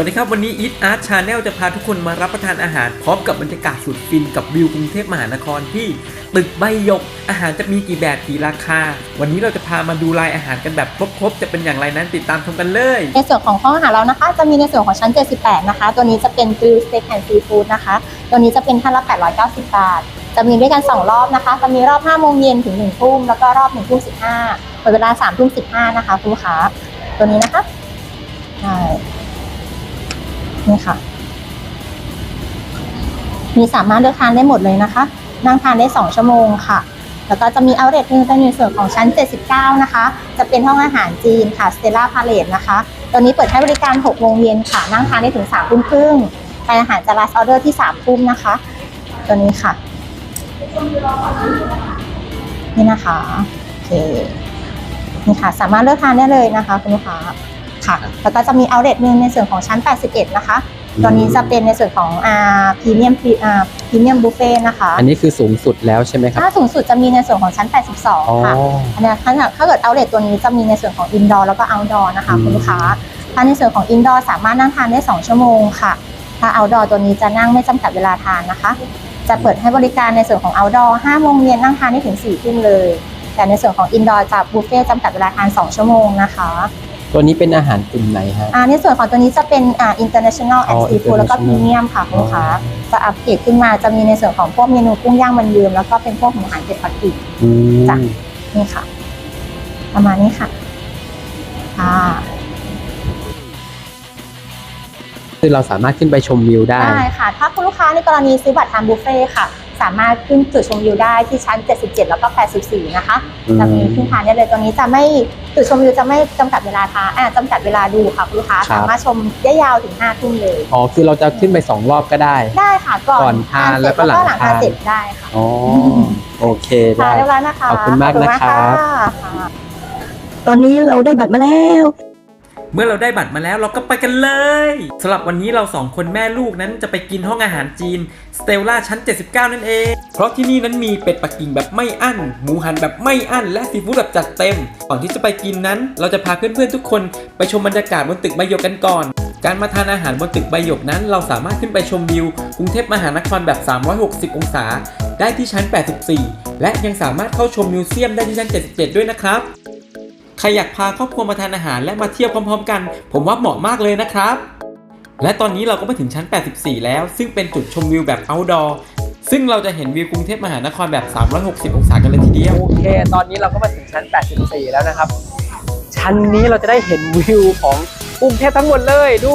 วัสดีครับ วันนี้ Eat Art Channel จะพาทุกคนมารับประทานอาหาร พร้อมกับบรรยากาศสุดฟินกับวิวกรุงเทพมหานครที่ตึกใบหยก อาหารจะมีกี่แบบกี่ราคา วันนี้เราจะพามาดูรายอาหารกันแบบครบๆ จะเป็นอย่างไรนั้นติดตามชมกันเลย ในส่วนของห้องอาหารเรานะคะ จะมีในส่วนของชั้น 78 นะคะ ตัวนี้จะเป็นกริลสเต็กแอนด์ซีฟู้ดนะคะ ตัวนี้จะเป็นท่านละ 890 บาท จะมีด้วยกัน 2 รอบนะคะ จะมีรอบ 5 โมงเย็นถึง 1 ทุ่ม แล้วก็รอบ 1 ทุ่ม 15เปิดเวลา 3 ทุ่ม 15 นะคะคุณลูกค้าตัวนี้นะคะใช่ นี่ค่ะ มีสามารถเลือกทานได้หมดเลยนะคะ นั่งทานได้ 2 ชั่วโมงค่ะแล้วก็จะมีเอาเ e ตหนึ่งเป็นในส่วนของชั้น 79 นะคะ จะเป็นห้องอาหารจีนค่ะ Stella Palace นะคะตัวนี้เปิดให้บริการ 6 โมงเย็นค่ะ นั่งทานได้ถึง3ทุ่มครึ่งทานอาหารจะ last order ที่3ทุ่มนะคะ ตัวนี้ค่ะ นี่นะคะ โอเค นี่ค่ะ สามารถเลือกทานได้เลยนะคะ คุณลูกค้า ค่ะ แล้วก็จะมีเอาเ e ตหนึ่งในส่วนของชั้น 81 นะคะตัวนี้จะเป็นในส่วนของอ่าพรีเมียมอ่าพรีเมียมบุฟเฟ่นะคะอันนี้คือสูงสุดแล้วใช่ไหมครับ ถ้าสูงสุดจะมีในส่วนของชั้นอ๋อ82 ค่ะ อันนี้ถ้าถ้าเกิดเอาเลทตัวนี้จะมีในส่วนของอินดอร์แล้วก็เอาดอร์นะคะอืมคุณลูกค้า ถ้าในส่วนของอินดอร์สามารถนั่งทานได้ 2 ชั่วโมงค่ะ ถ้าเอาดอร์ตัวนี้จะนั่งไม่จำกัดเวลาทานนะคะ จะเปิดให้บริการในส่วนของเอาดอร์5โมงเย็นนั่งทานได้ถึง4ทุ่มเลยแต่ในส่วนของอินดอร์จะบุฟเฟ่ต์จำกัดเวลาทาน 2 ชั่วโมงนะคะ ตัวนี้เป็นอาหารกลุ่มไหนฮะ อ่าในส่วนของตัวนี้จะเป็นอ่า international อ๋ and อ seafood แล้วก็ international premium ค่ะคุณลูกค้าจะอัปเกรดขึ้นมาจะมีในส่วนของพวกเมนูกุ้งย่างมันยืมแล้วก็เป็นพวกหมูหันเผ็ดปักกิ่ง อืมจ้ะ นี่ค่ะ ประมาณนี้ค่ะค่ะคือเราสามารถขึ้นไปชมวิวได้ ได้ค่ะ ถ้าคุณลูกค้าในกรณีซื้อบัตรทานบุฟเฟ่ต์ค่ะ สามารถขึ้นจุดชมวิวได้ที่ชั้น 77 แล้วก็ 84 นะคะอืมจะมีขึ้นทานได้เลยตัวนี้จะไม่จุดชมวิวจะไม่จำกัดเวลาทานอ่าจำกัดเวลาดูค่ะคุณลูกค้าครับสามารถชมได้ยาวถึง5ทุ่มเลยอ๋อคือเราจะขึ้นไปสองรอบก็ได้ ได้ค่ะก่อนก่อนทานเสร็จแล้วก็หลังหลังทานทานเสร็จได้ค่ะอ๋อโอเคได้ค่ะเรียบร้อยนะคะขอบคุณมากนะครับขอณค่ะตอนนี้เราได้บัตรมาแล้ว เมื่อเราได้บัตรมาแล้วเราก็ไปกันเลยสำหรับวันนี้เราสองคนแม่ลูกนั้นจะไปกินห้องอาหารจีนสเตลล่าชั้น 79 นั่นเอง เพราะที่นี่นั้นมีเป็ดปักกิ่งแบบไม่อั้น หมูหันแบบไม่อั้น และซีฟู้ดแบบจัดเต็ม ก่อนที่จะไปกินนั้น เราจะพาเพื่อนๆทุกคนไปชมบรรยากาศบนตึกใบหยกกันก่อน การมาทานอาหารบนตึกใบหยกนั้น เราสามารถขึ้นไปชมวิวกรุงเทพมหานครแบบ 360 องศา ได้ที่ชั้น 84 และยังสามารถเข้าชมมิวเซียมได้ที่ชั้น 77 ด้วยนะครับ ใครอยากพาครอบครัวมาทานอาหารและมาเที่ยวพร้อมๆ กัน ผมว่าเหมาะมากเลยนะครับ และตอนนี้เราก็มาถึงชั้น 84 แล้ว ซึ่งเป็นจุดชมวิวแบบ outdoor ซึ่งเราจะเห็นวิวกรุงเทพมหานครแบบ 360 องศากันเลยทีเดียว โอเค ตอนนี้เราก็มาถึงชั้น 84 แล้วนะครับ ชั้นนี้เราจะได้เห็นวิวของกรุงเทพทั้งหมดเลยดู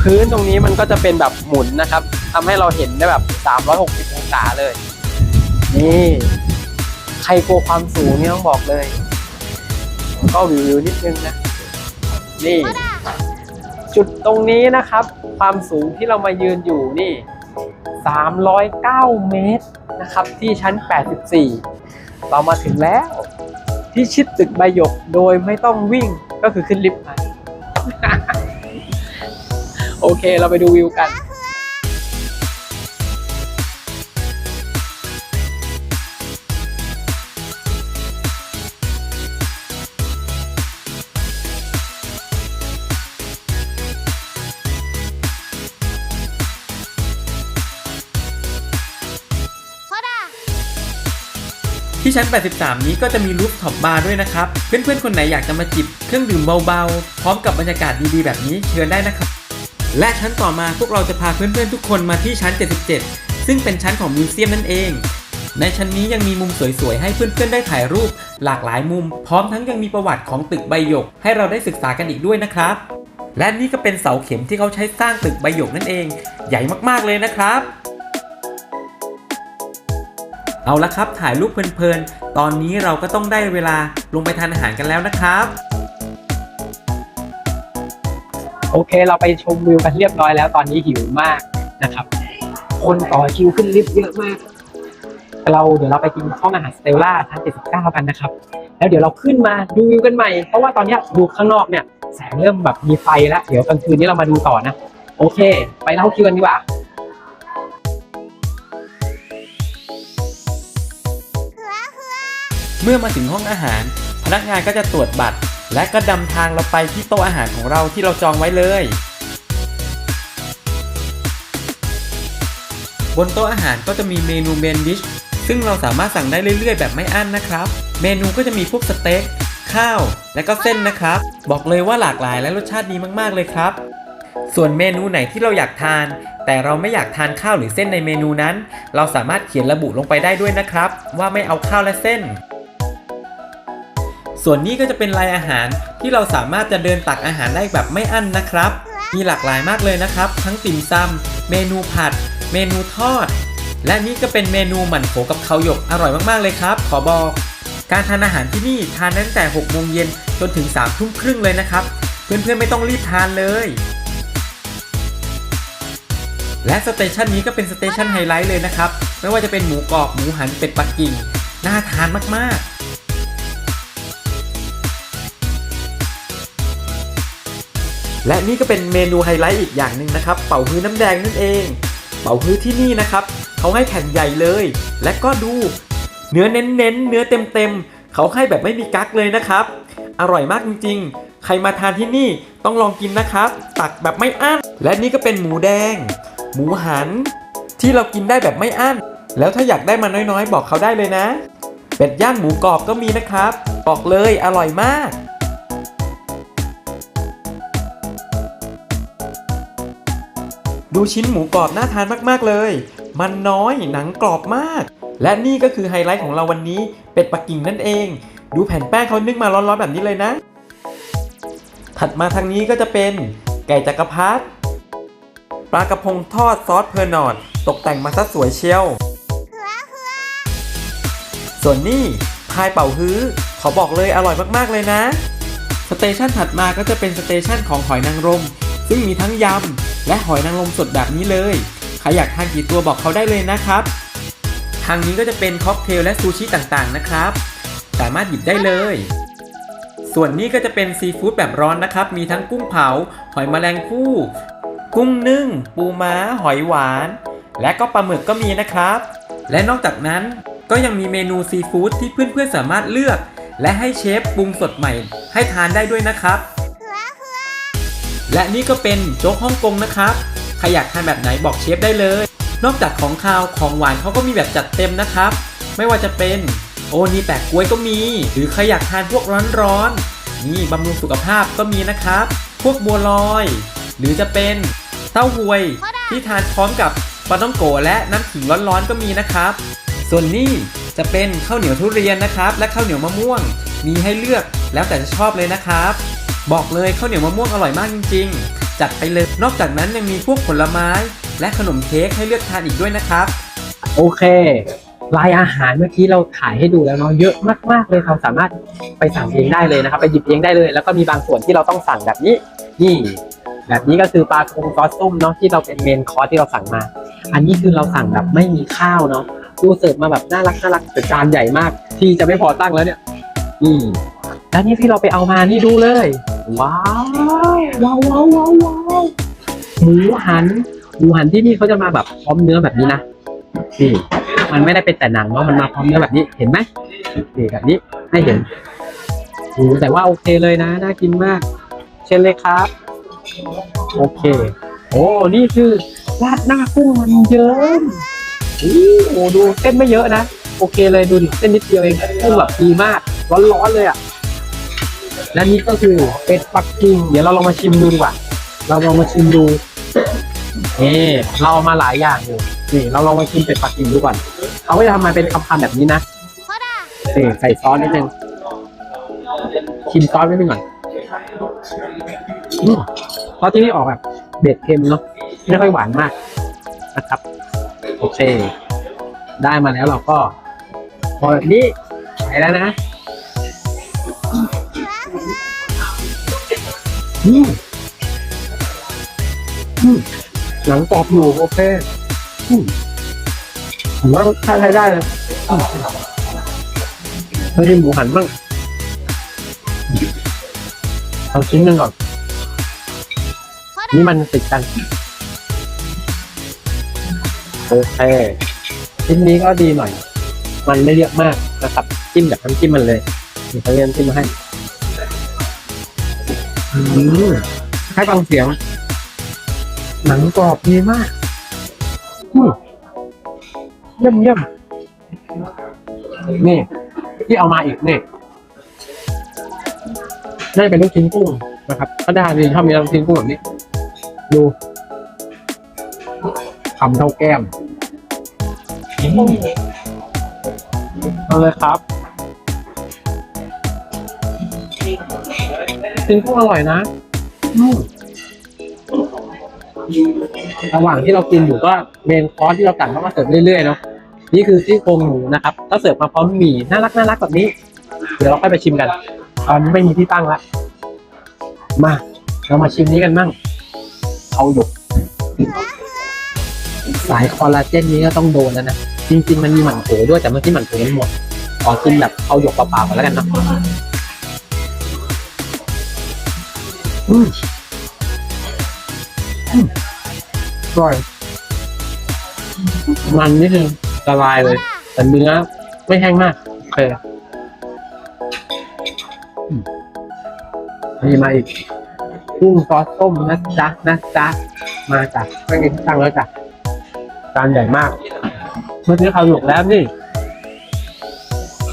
พื้นตรงนี้มันก็จะเป็นแบบหมุนนะครับทำให้เราเห็นได้แบบ 360 องศาเลย นี่ ใครกลัวความสูงนี่ต้องบอกเลย ก็วิวๆนิดนึงนะ นี่ จุดตรงนี้นะครับ ความสูงที่เรามายืนอยู่นี่ 309 เมตรนะครับ ที่ชั้น 84 เรามาถึงแล้ว ที่ชิดตึกใบหยกโดยไม่ต้องวิ่งก็คือขึ้นลิฟต์มา โอเคเราไปดูวิวกัน ที่ชั้น 83 นี้ก็จะมีรูฟท็อปบาร์ด้วยนะครับ เพื่อนๆ คนไหนอยากจะมาจิบเครื่องดื่มเบาๆ พร้อมกับบรรยากาศดีๆ แบบนี้เชิญได้นะครับ และชั้นต่อมาพวกเราจะพาเพื่อนๆ ทุกคนมาที่ชั้น 77 ซึ่งเป็นชั้นของมิวเซียมนั่นเอง ในชั้นนี้ยังมีมุมสวยๆ ให้เพื่อนๆ ได้ถ่ายรูป หลากหลายมุม พร้อมทั้งยังมีประวัติของตึกใบหยก ให้เราได้ศึกษากันอีกด้วยนะครับ และนี่ก็เป็นเสาเข็มที่เขาใช้สร้างตึกใบหยกนั่นเอง ใหญ่มากๆเลยนะครับ เอาละครับถ่ายรูปเพลินๆ ตอนนี้เราก็ต้องได้เวลาลงไปทานอาหารกันแล้วนะครับ โอเค เราไปชมวิวกันเรียบร้อยแล้วตอนนี้หิวมากนะครับ คนต่อคิวขึ้นลิฟต์เยอะมาก เราเดี๋ยวเราไปกินห้องอาหารสเตลล่าชั้น79กันนะครับ แล้วเดี๋ยวเราขึ้นมาดูวิวกันใหม่ เพราะว่าตอนนี้ดูข้างนอกเนี่ยแสงเริ่มแบบมีไฟแล้ว เดี๋ยวกลางคืนนี้เรามาดูต่อนะ โอเค ไปเล่าคิวกันดีกว่า เมื่อมาถึงห้องอาหาร พนักงานก็จะตรวจบัตร และก็ดำทางเราไปที่โต๊ะอาหารของเราที่เราจองไว้เลย บนโต๊ะอาหารก็จะมีเมนูเมนดิชซึ่งเราสามารถสั่งได้เรื่อยๆ แบบไม่อั้นนะครับ เมนูก็จะมีพวกสเต็กข้าว และก็เส้นนะครับ บอกเลยว่าหลากหลายและรสชาติดีมากๆเลยครับ ส่วนเมนูไหนที่เราอยากทาน แต่เราไม่อยากทานข้าวหรือเส้นในเมนูนั้น เราสามารถเขียนระบุลงไปได้ด้วยนะครับ ว่าไม่เอาข้าวและเส้น ส่วนนี้ก็จะเป็นรายอาหารที่เราสามารถจะเดินตักอาหารได้แบบไม่อั้นนะครับ มีหลากหลายมากเลยนะครับ ทั้งติ่มซำเมนูผัด เมนูทอด และนี่ก็เป็นเมนูหมั่นโถกับเขาหยกอร่อยมากๆเลยครับ ขอบอก การทานอาหารที่นี่ทานตั้งแต่6โมงเย็นจนถึง3ทุ่มครึ่งเลยนะครับ เพื่อนๆไม่ต้องรีบทานเลยและสเตชันนี้ก็เป็นสเตชันไฮไลท์เลยนะครับ ไม่ว่าจะเป็นหมูกรอบหมูหันเป็ดปักกิ่ง น่าทานมากๆ และนี่ก็เป็นเมนูไฮไลท์อีกอย่างหนึ่งนะครับ เป่าฮื้อน้ำแดงนั่นเอง เป่าฮื้อที่นี่นะครับเขาให้แผ่นใหญ่เลย และก็ดู เนื้อเน้นๆเนื้อเต็มๆเขาให้แบบไม่มีกั๊กเลยนะครับ อร่อยมากจริง ๆ ใครมาทานที่นี่ต้องลองกินนะครับ ตักแบบไม่อั้น และนี่ก็เป็นหมูแดง หมูหัน ที่เรากินได้แบบไม่อั้น แล้วถ้าอยากได้มาน้อยๆ บอกเขาได้เลยนะ เป็ดย่างหมูกรอบก็มีนะครับ บอกเลยอร่อยมาก ดูชิ้นหมูกรอบน่าทานมากๆเลย มันน้อยหนังกรอบมาก และนี่ก็คือไฮไลท์ของเราวันนี้ เป็ดปักกิ่งนั่นเอง ดูแผ่นแป้งเขานึ่งมาร้อนๆแบบนี้เลยนะ ถัดมาทางนี้ก็จะเป็นไก่จักรพรรดิปลากระพงทอดซอสเพอร์นอดตกแต่งมาซะสวยเชียว ส่วนนี่พายเป่าฮื้อ ขอบอกเลยอร่อยมากๆเลยนะ สเตชันถัดมาก็จะเป็นสเตชันของหอยนางรม ซึ่งมีทั้งยำ และหอยนางรมสดแบบนี้เลย ใครอยากทานกี่ตัวบอกเขาได้เลยนะครับ ทางนี้ก็จะเป็นค็อกเทลและซูชิต่างๆนะครับ สามารถหยิบได้เลย ส่วนนี้ก็จะเป็นซีฟู้ดแบบร้อนนะครับ มีทั้งกุ้งเผา หอยแมลงภู่ กุ้งนึ่ง ปูม้า หอยหวาน และก็ปลาหมึกก็มีนะครับ และนอกจากนั้นก็ยังมีเมนูซีฟู้ดที่เพื่อนๆสามารถเลือก และให้เชฟปรุงสดใหม่ ให้ทานได้ด้วยนะครับ และนี่ก็เป็นโจ๊กฮ่องกงนะครับ ใครอยากทานแบบไหนบอกเชฟได้เลย นอกจากของคาวของหวานเขาก็มีแบบจัดเต็มนะครับ ไม่ว่าจะเป็นโอนีแปะกล้วยก็มี หรือใครอยากทานพวกร้อนๆนี่บำรุงสุขภาพก็มีนะครับ พวกบัวลอย หรือจะเป็นเต้าหวยที่ทานพร้อมกับปลาต้องโกและน้ำขิงร้อนๆก็มีนะครับ ส่วนนี้จะเป็นข้าวเหนียวทุเรียนนะครับ และข้าวเหนียวมะม่วง มีให้เลือกแล้วแต่จะชอบเลยนะครับ บอกเลยข้าวเหนียวมะม่วงอร่อยมากจริง ๆ จัดไปเลย นอกจากนั้นยังมีพวกผลไม้ และขนมเค้กให้เลือกทานอีกด้วยนะครับ โอเครายอาหารเมื่อกี้เราถ่ายให้ดูแล้วเนาะเยอะมากๆเลยเราสามารถไปสั่งเองได้เลยนะครับ ไปหยิบเองได้เลย แล้วก็มีบางส่วนที่เราต้องสั่งแบบนี้นี่ แบบนี้ก็คือปลากรงซอสส้มเนาะที่เราเป็นเมนคอร์สที่เราสั่งมา อันนี้คือเราสั่งแบบไม่มีข้าวเนาะดูเสิร์ฟมาแบบน่ารักน่ารักแต่จานใหญ่มาก ที่จะไม่พอตั้งแล้วเนี่ยนี่ แล้วนี่ที่เราไปเอามานี่ดูเลย ว้าวว้าวว้าวว้าวว้าวหมูหันหมูหันที่นี่เขาจะมาแบบพร้อมเนื้อแบบนี้นะนี่มันไม่ได้เป็นแต่หนังเนาะมันมาพร้อมเนื้อแบบนี้เห็นไหมนี่แบบนี้ให้เห็นโอ้แต่ว่าโอเคเลยนะน่ากินมาก เช่นเลยครับ โอเค โอ้นี่คือราดหน้ากุ้งมันเยิ้มอู้โอ้ดูเส้นไม่เยอะนะโอเคเลยดูดิเส้นนิดเดียวเองกุ้งแบบดีมากร้อนๆเลยอะ และนี่ก็คือเป็ดปักกิ่งเดี๋ยวเราลองมาชิมดูดีกว่า เราลองมาชิมดูเอ่เราเอามาหลายอย่างอยู่นี่เราลองมาชิมเป็ดปักกิ่งดูก่อนเขาก็จะทำมาเป็นคำๆแบบนี้นะนี่ใส่ซอสนิดนึงชิมซอสนิดนึงก่อนอืมเพราะที่นี่ออกแบบเบ็ดเค็มเนาะไม่ค่อยหวานมากนะครับ โอเค ได้มาแล้วเราก็พอแบบนี้ไปแล้วนะ หนังกรอบอยู่โอเคอืมผมว่ารสชาใช้ได้เลยไม่ได้หมูหันบ้างเอาชิ้นหนึ่งก่อนนี่มันติดกันโอเคชิ้นนี้ก็ดีหน่อย มันไม่เยอะมากนะครับ จิ้มแบบน้ำจิ้มมันเลยมีเขาเรียนจิ้มมาให้ อืมให้ฟังเสียง หนังกรอบดีมากอืมเยี่ยมเยี่ยมนี่ ที่เอามาอีกนี่น่าจะเป็นลูกชิ้นกุ้งนะครับก็ได้ดีชอบมีลูกชิ้นกุ้งแบบนี้ ดูคำเท่าแก้มเอาเลยครับ ชิ้นกุ้งอร่อยนะระหว่างที่เรากินอยู่ก็เมนคอร์สที่เราสั่งเข้ามาเสิร์ฟเรื่อยๆเนาะนี่คือซี่โครงหมูนะครับก็เสิร์ฟมาพร้อมหมี่น่ารักน่ารักแบบนี้ เดี๋ยวเราค่อยไปชิมกันตอนนี้ไม่มีที่ตั้งละมาเรามาชิมนี้กันมั่งเขาหยกสายคอลลาเจนนี้ก็ต้องโดนแล้วนะจริง ๆ มันมีหมั่นโถด้วยแต่เมื่อกี้หมั่นโถมันหมดขอกินแบบเอาหยกเปล่าๆก่อนแล้วกันนะ อืมอร่อย มันนี่คือละลายเลย แต่เนื้อไม่แห้งมากโอเคมีมาอีกกุ้งซอสส้มนะจ๊ะนะจ๊ะมาจากไม่กินตั้งแล้วจ้ะจานใหญ่มาก เมื่อกี้เขาหยกแล้วนี่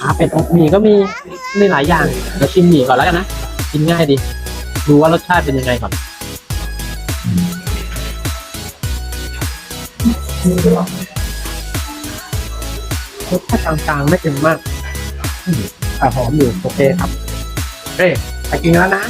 ขาเป็ดอบหมี่ก็มีมีหลายอย่างเดี๋ยวชิมหมี่ก่อนแล้วกันนะกินง่ายดี ดูว่ารสชาติเป็นยังไงก่อนรสชาติกลางๆไม่ถึงมมากอืมแต่หอมอยู่โอเคครับเฮ้ยไปกินแล้วนะ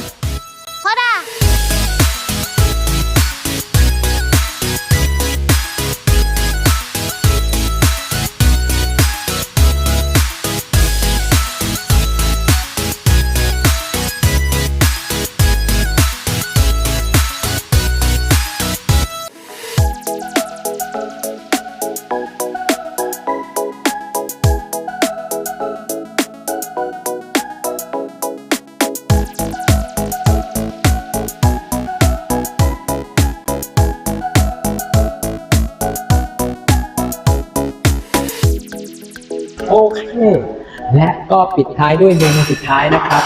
ปิดท้ายด้วยเมนูสุดท้ายนะครับ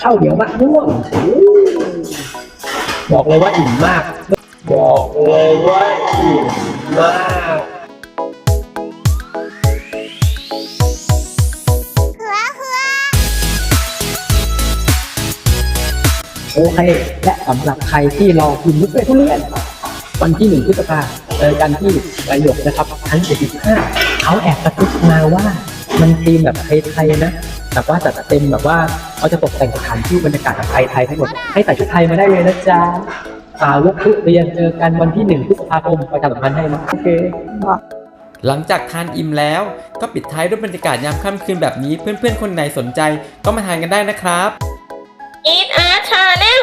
ข้าวเหนียวมะม่วงอู้บอกเลยว่าอิ่มมาก บอกเลยว่าอิ่มมากโอเค และสำหรับใครที่รอกินบุฟเฟ่ต์ทุเรียนวันที่หนึ่งพฤษภาเจอกันที่ประโยคนะครับชั้น75 เขาแอบกระซิบมาว่า มันธีมแบบไทยๆนะแต่ว่าจัดเต็มแบบว่าเขาจะตกแต่งสถานที่บรรยากาศแบบไทยๆทั้งหมดให้ใส่ชุดไทยมาได้เลยนะจ๊ะสาวกทุเรียนเจอกันวันที่หนึ่งพฤษภาคมประชาสัมพันธ์ให้นะโอเคหลังจากทานอิ่มแล้วก็ปิดท้ายด้วยบรรยากาศยามค่ำคืนแบบนี้เพื่อนๆ คนไหนสนใจก็มาทานกันได้นะครับ Eat Art Channel